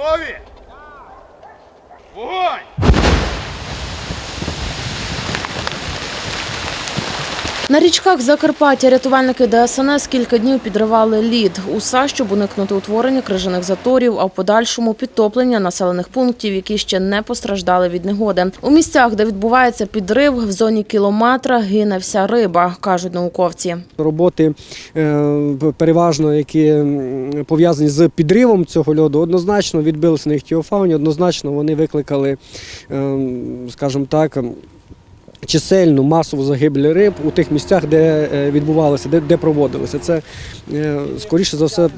Готові? Вогонь! На річках Закарпаття рятувальники ДСНС кілька днів підривали лід. Усе, щоб уникнути утворення крижаних заторів, а в подальшому підтоплення населених пунктів, які ще не постраждали від негоди. У місцях, де відбувається підрив, в зоні кілометра гине вся риба, кажуть науковці. Роботи е, переважно, які пов'язані з підривом цього льоду, однозначно відбилися на іхтіофауні, однозначно вони викликали, е, скажімо так, чисельну масову загибель риб у тих місцях, де е, відбувалося, де, де проводилося. Це, е, скоріше за все,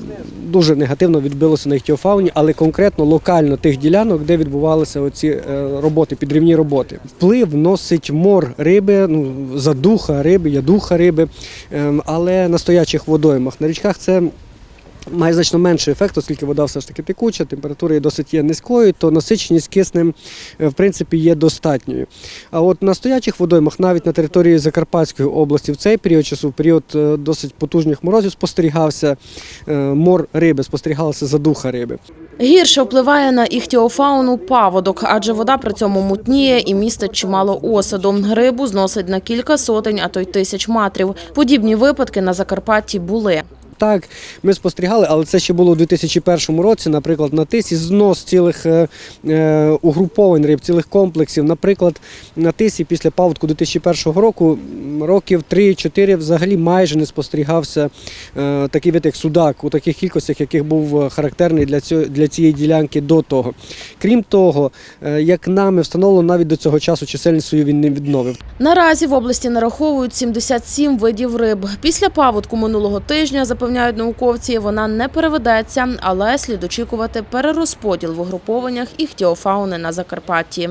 дуже негативно відбилося на іхтіофауні, але конкретно локально тих ділянок, де відбувалися оці е, роботи, підривні роботи. Вплив носить мор риби, ну, задуха риби, ядуха риби, ем, але на стоячих водоймах. На річках це має значно менший ефект, оскільки вода все ж таки текуча, температура є досить є низькою, то насиченість киснем е, в принципі є достатньою. А от на стоячих водоймах, навіть на території Закарпатської області, в цей період часу, в період е, досить потужних морозів, спостерігався е, мор риби, спостерігалася задуха риби. Гірше впливає на іхтіофауну паводок, адже вода при цьому мутніє і містить чимало осаду. Рибу зносить на кілька сотень, а то й тисяч метрів. Подібні випадки на Закарпатті були. Так, ми спостерігали, але це ще було у 2001 році, наприклад, на тисі знос цілих е, е, угруповань риб, цілих комплексів. Наприклад, на тисі після паводку 2001 року років 3-4 взагалі майже не спостерігався е, такий вид, як судак, у таких кількостях, яких був характерний для, цього, для цієї ділянки до того. Крім того, як нами встановлено, навіть до цього часу чисельність свою він не відновив. Наразі в області нараховують 77 видів риб. Після паводку минулого тижня, запевняють науковці, вона не переведеться, але слід очікувати перерозподіл в угрупованнях іхтіофауни на Закарпатті.